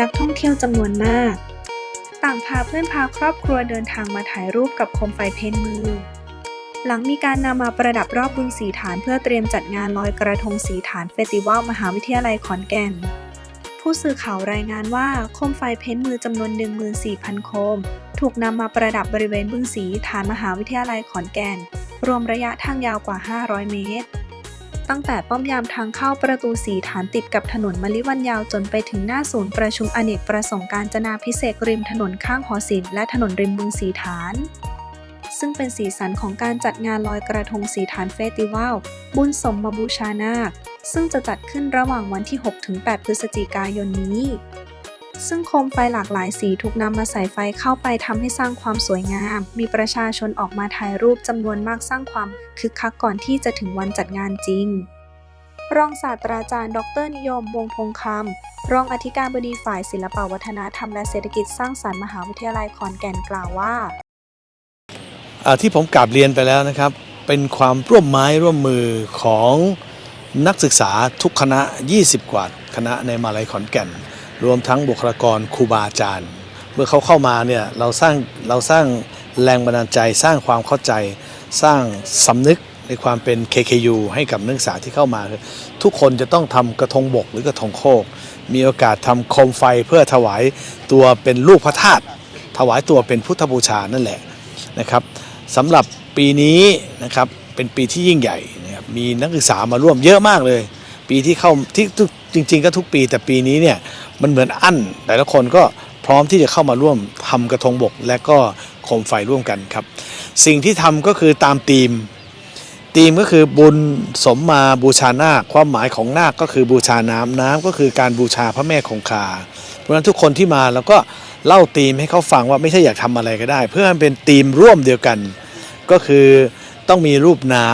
นักท่องเที่ยวจำนวนมาก ต่างพาเพื่อนพาครอบครัวเดินทางมาถ่ายรูปกับโคมไฟเพ้นมือ หลังมีการนำมาประดับรอบบึงสีฐานเพื่อเตรียมจัดงานลอยกระทงสีฐานเฟสติวัลมหาวิทยาลัยขอนแก่น ผู้สื่อข่าวรายงานว่าโคมไฟเพ้นมือจำนวน 14,000 โคม ถูกนำมาประดับบริเวณบึงสีฐานมหาวิทยาลัยขอนแก่น รวมระยะทางยาวกว่า 500 เมตร ตั้งแต่ป้อมยามทางเข้าประตูสีฐานติดกับถนนมลิวันยาวจนไปถึงหน้าศูนย์ประชุมอเนกประสงค์การจนาพิเศษกริมถนนข้างหอศิลป์และถนนริมบึงสีฐาน ซึ่งเป็นสีสันของการจัดงานลอยกระทงสีฐานเฟสติวัล บุญสมมาบูชานาค ซึ่งจะจัดขึ้นระหว่างวันที่ 6-8 พฤศจิกายนนี้ ซึ่งโคมไฟหลากหลายสีถูกนำมาใส่ไฟเข้าไปทำให้สร้างความสวยงาม มีประชาชนออกมาถ่ายรูปจำนวนมากสร้างความคึกคักก่อนที่จะถึงวันจัดงานจริง รองศาสตราจารย์ ดรนิยม วงพงคำรองอธิการบดีฝ่ายศิลปวัฒนธรรมและเศรษฐกิจสร้างสรรค์มหาวิทยาลัยขอนแก่นกล่าวว่าที่ผมกราบเรียนไปแล้วนะครับ เป็นความร่วมไม้ร่วมมือของนักศึกษาทุกคณะ 20 กว่าคณะในมหาลัยขอนแก่น รวมทั้งบุคลากรครูบาอาจารย์ เมื่อเขาเข้ามาเนี่ยเราสร้างเราสร้างแรงบันดาลใจ สร้างความเข้าใจ สร้างสำนึกในความเป็น KKU ให้กับนักศึกษาที่เข้ามาคือทุกคนจะต้องทำกระทงบกหรือกระทงโคก มีโอกาสทำโคมไฟเพื่อถวายตัวเป็นลูกพระธาตุถวายตัวเป็นพุทธบูชานั่นแหละนะครับสำหรับปีนี้นะครับเป็นปีที่ยิ่งใหญ่นะครับมีนักศึกษามาร่วมเยอะมากเลย ปีที่เข้าที่จริง ๆ ก็ทุกปีแต่ปีนี้เนี่ย มันเหมือนอั้นแต่ละคนก็พร้อมที่จะเข้ามาร่วมทำกระทงบก และก็โคมไฟร่วมกันครับ สิ่งที่ทำก็คือตามธีมธีมก็คือบุญสมมาบูชานาคความหมายของนาคก็คือบูชาน้ำน้ำก็คือการบูชาพระแม่คงคา เพราะฉะนั้นทุกคนที่มาเราก็เล่าธีมให้เขาฟังว่าไม่ใช่อยากทำอะไรก็ได้ เพื่อให้เป็นธีมร่วมเดียวกัน ก็คือต้องมีรูปน้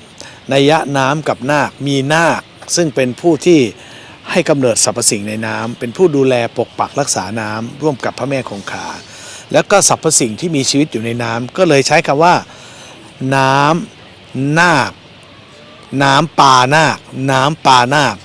ำนัยยะน้ำกับนาคมีนาคซึ่งเป็นผู้ที่ ให้กำเนิดสรรพสิ่งในน้ำเป็นผู้ดูแลปกปักรักษาน้ำร่วมกับพระแม่คงคาแล้วก็สรรพสิ่งที่มีชีวิตอยู่ในน้ำก็เลยใช้คำว่า น้ำนาคน้ำปานาคน้ำปานาค